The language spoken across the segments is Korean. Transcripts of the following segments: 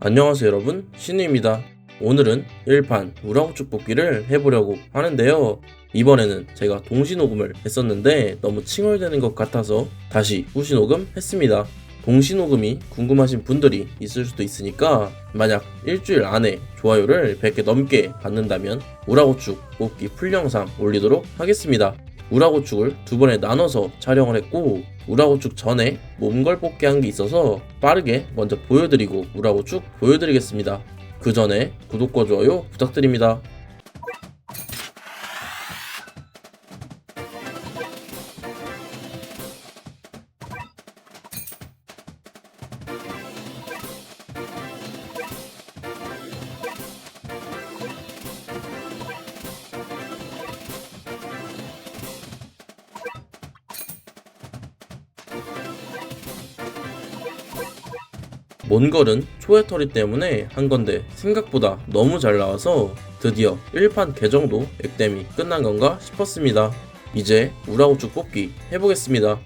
안녕하세요 여러분. 신우입니다. 오늘은 1판 우라우축 뽑기를 해보려고 하는데요. 이번에는 제가 동시 녹음을 했었는데 너무 칭얼대는 것 같아서 다시 후시 녹음 했습니다. 동시 녹음이 궁금하신 분들이 있을 수도 있으니까 만약 일주일 안에 좋아요를 100개 넘게 받는다면 우라고축 뽑기 풀 영상 올리도록 하겠습니다. 우라고축을 두 번에 나눠서 촬영을 했고 우라고축 전에 몸걸 뽑기 한 게 있어서 빠르게 먼저 보여드리고 우라고축 보여드리겠습니다. 그 전에 구독과 좋아요 부탁드립니다. 몬걸은 초회터리 때문에 한 건데 생각보다 너무 잘 나와서 드디어 1판 개정도 액땜이 끝난 건가 싶었습니다. 이제 우라우축 뽑기 해보겠습니다.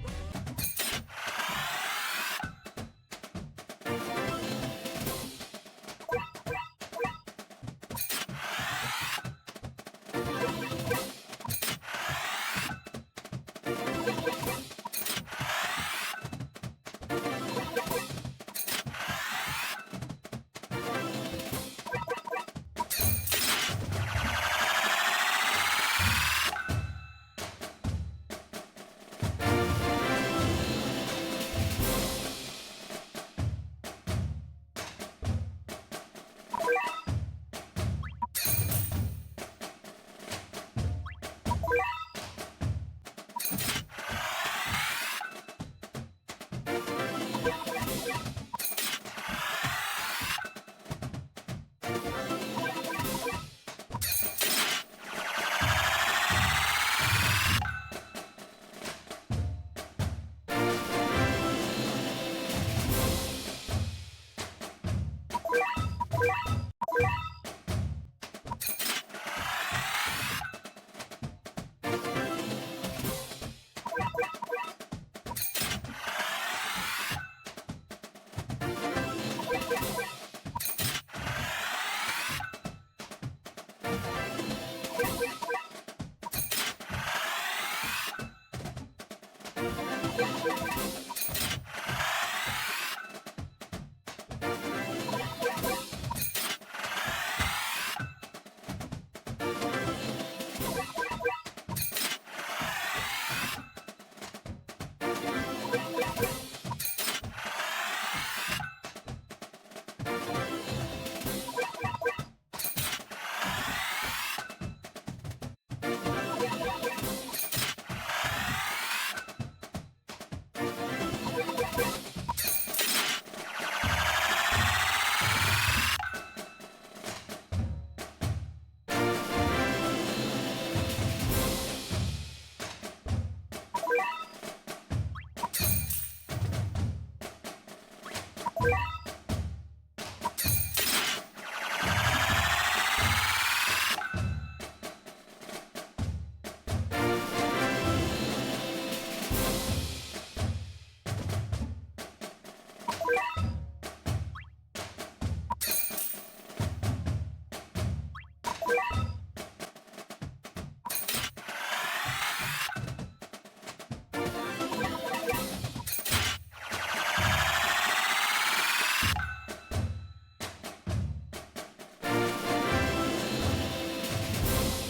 you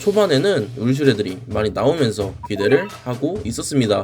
초반에는 울슈레들이 많이 나오면서 기대를 하고 있었습니다.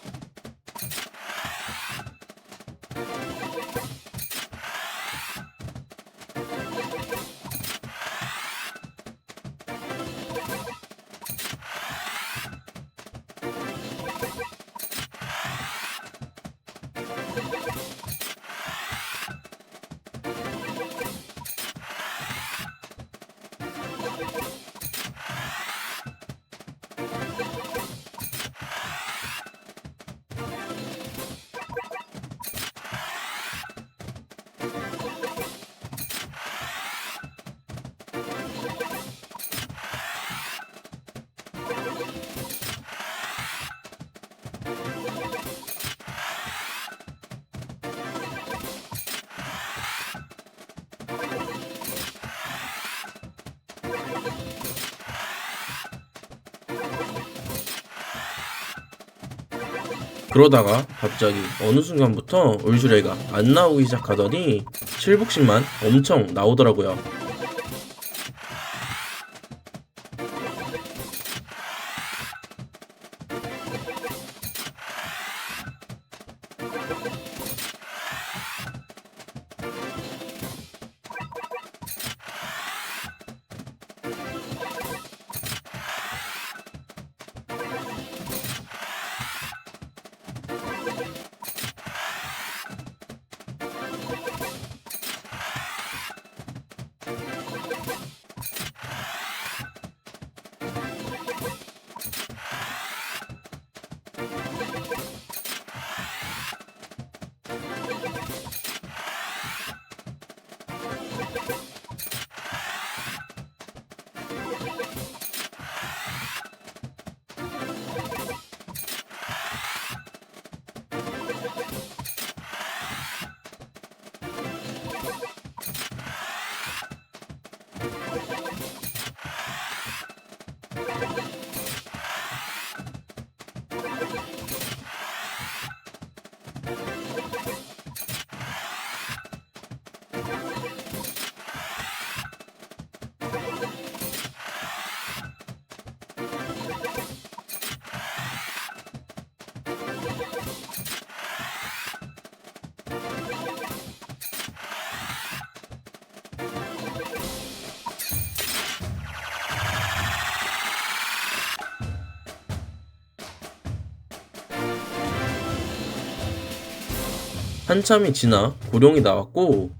그러다가 갑자기 어느 순간부터 울주레가 안 나오기 시작하더니 칠복신만 엄청 나오더라고요. 한참이 지나 고룡이 나왔고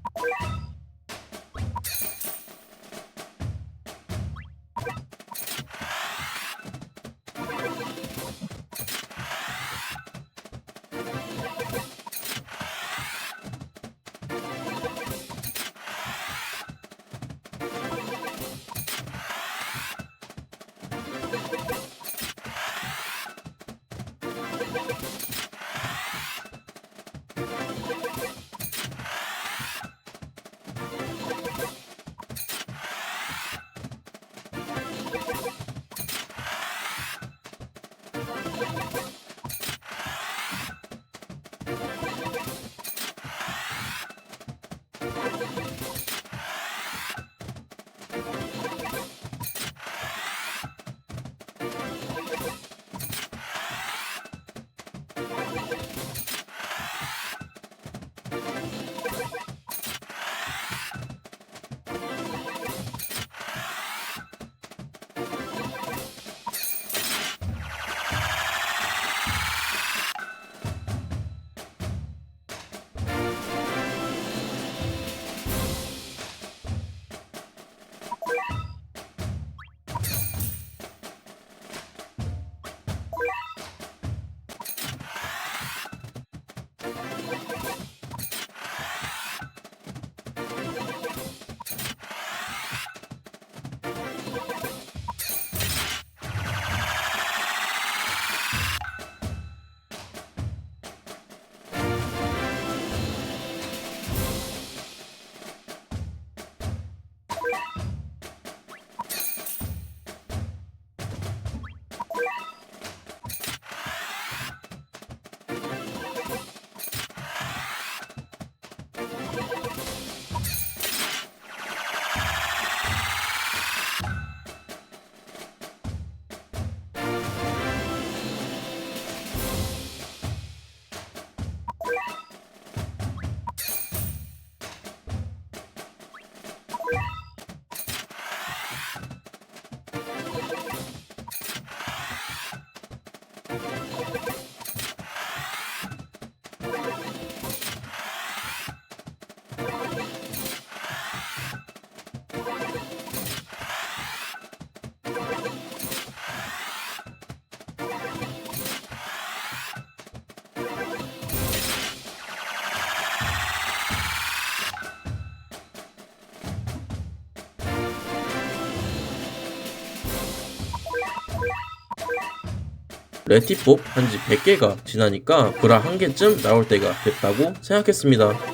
레티팝 한지 100개가 지나니까 브라 한 개쯤 나올 때가 됐다고 생각했습니다.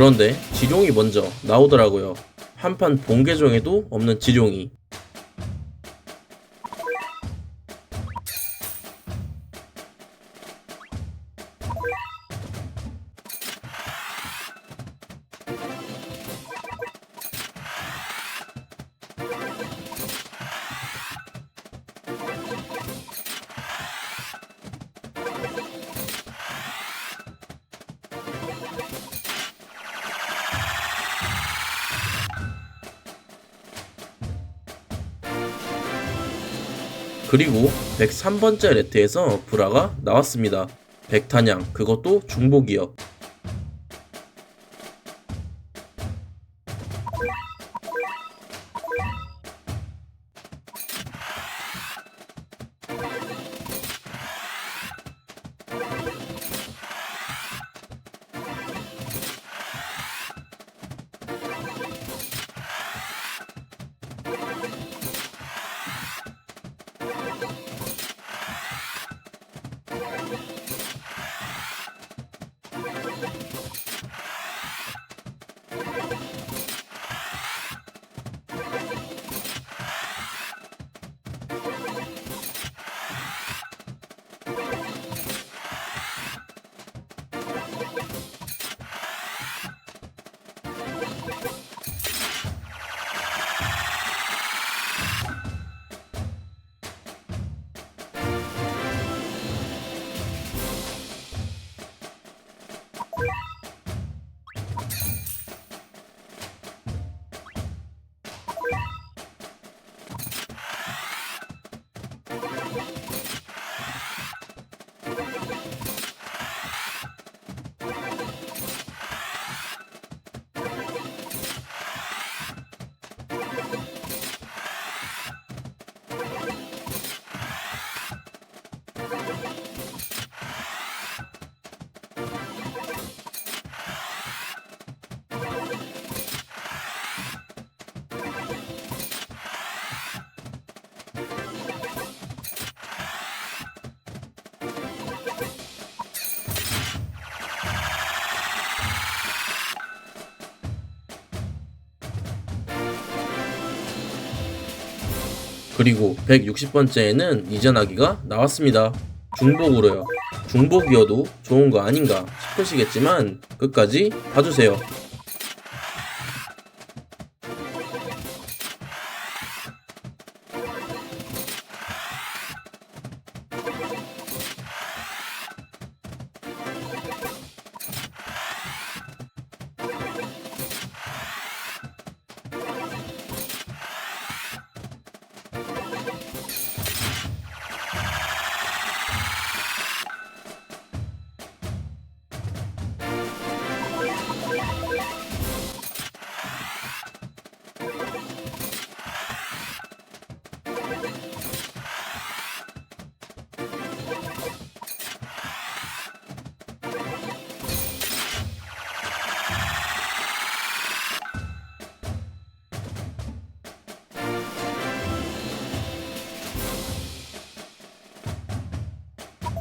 그런데 지룡이 먼저 나오더라고요. 한판 본계정에도 없는 지룡이. 그리고 103번째 레트에서 브라가 나왔습니다. 백탄양 그것도 중복이요. 그리고 160번째에는 이전하기가 나왔습니다. 중복으로요. 중복이어도 좋은 거 아닌가 싶으시겠지만 끝까지 봐주세요.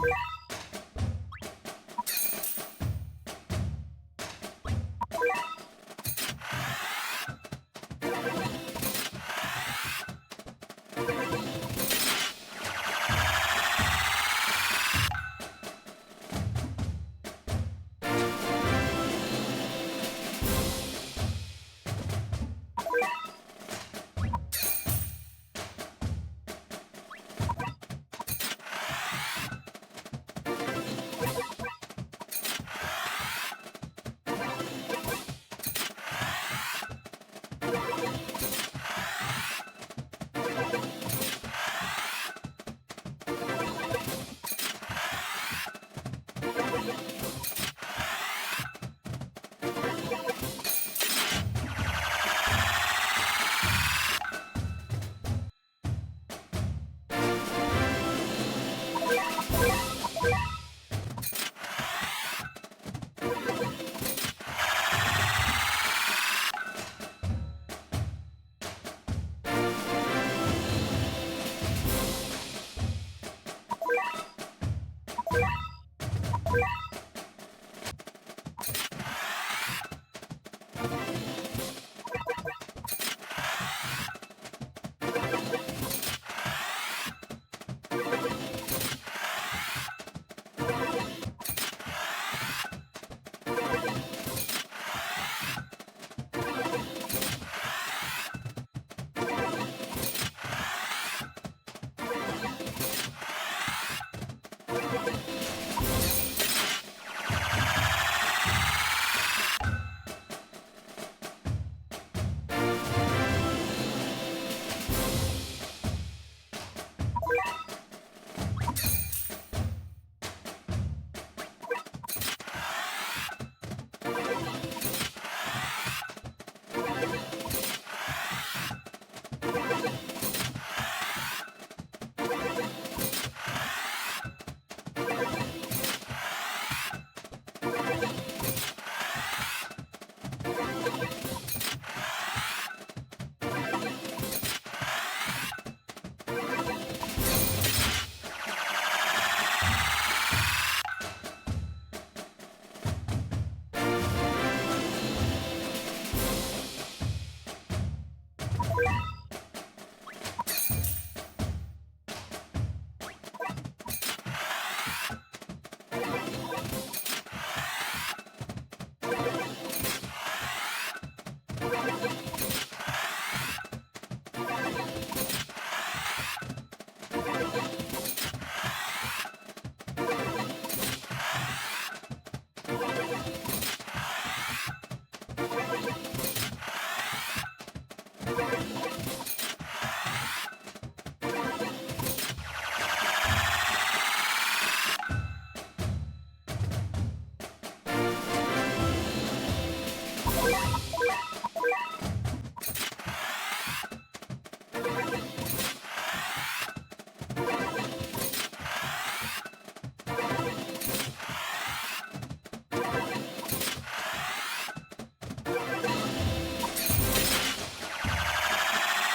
you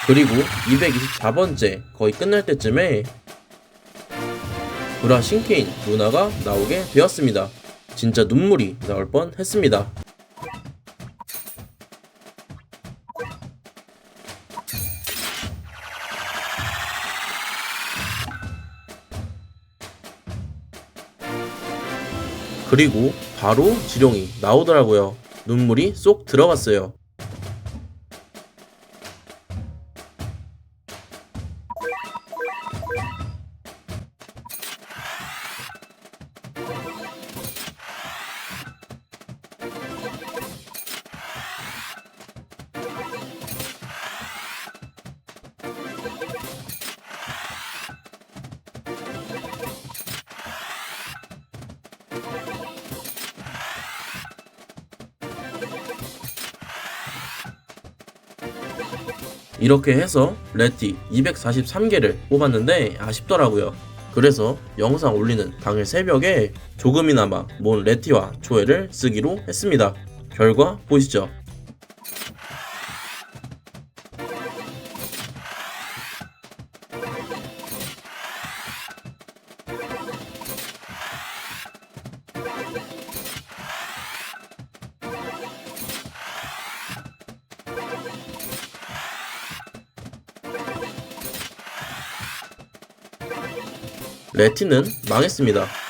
그리고 224번째 거의 끝날 때쯤에 브라 신케인 루나가 나오게 되었습니다. 진짜 눈물이 나올 뻔 했습니다. 그리고 바로 지룡이 나오더라고요. 눈물이 쏙 들어갔어요. 이렇게 해서 레티 243개를 뽑았는데 아쉽더라고요. 그래서 영상 올리는 당일 새벽에 조금이나마 모은 레티와 조회를 쓰기로 했습니다. 결과 보시죠. 레티는 망했습니다.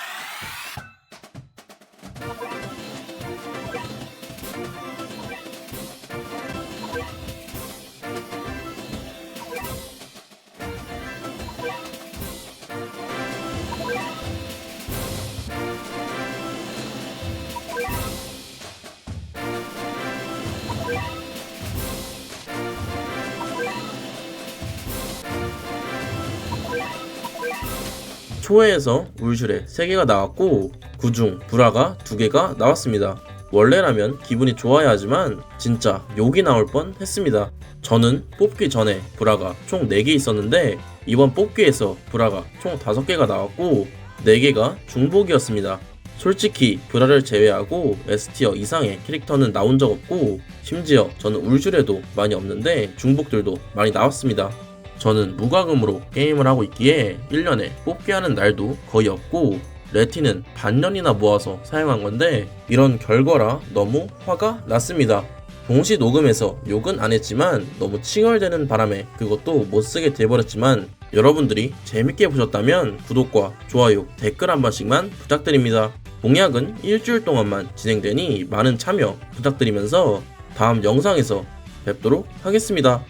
초회에서 울슈레 3개가 나왔고 그중 브라가 2개가 나왔습니다. 원래라면 기분이 좋아야 하지만 진짜 욕이 나올 뻔 했습니다. 저는 뽑기 전에 브라가 총 4개 있었는데 이번 뽑기에서 브라가 총 5개가 나왔고 4개가 중복이었습니다. 솔직히 브라를 제외하고 S티어 이상의 캐릭터는 나온 적 없고 심지어 저는 울줄에도 많이 없는데 중복들도 많이 나왔습니다. 저는 무과금으로 게임을 하고 있기에 1년에 뽑기 하는 날도 거의 없고 레티는 반년이나 모아서 사용한 건데 이런 결과라 너무 화가 났습니다. 동시 녹음해서 욕은 안 했지만 너무 칭얼대는 바람에 그것도 못 쓰게 돼버렸지만 여러분들이 재밌게 보셨다면 구독과 좋아요, 댓글 한 번씩만 부탁드립니다. 공약은 일주일 동안만 진행되니 많은 참여 부탁드리면서 다음 영상에서 뵙도록 하겠습니다.